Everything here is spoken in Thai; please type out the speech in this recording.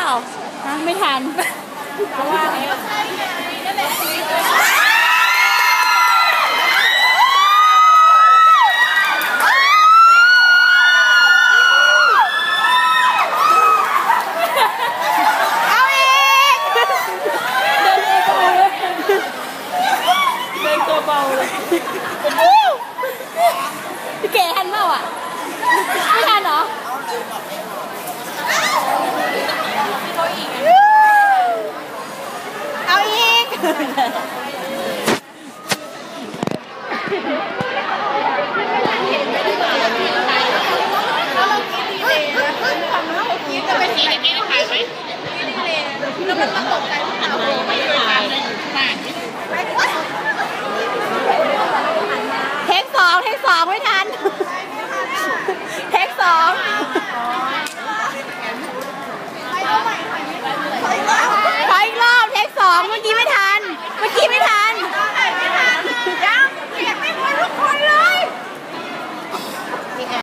ล่าฮะไม่ทันเพราะว่าแล้วเอาอีกเดินตัวเบาเลยเดินตัวเบาเลยพี่เก๋ทันเปล่าอะ ไม่ทันเหรอ เอาอีก จะเป็นสีในนี้ถ่ายไหมแล้วมันตกใจว่าเราไม่เค ยทำเลยอยู่ข้างหน้าเทคสองเทคสองไม่ทัน เทคสองขออีกรอบเทคสองเมื่อกี้ไม่ทัน เมื่อกี้ไม่ทัน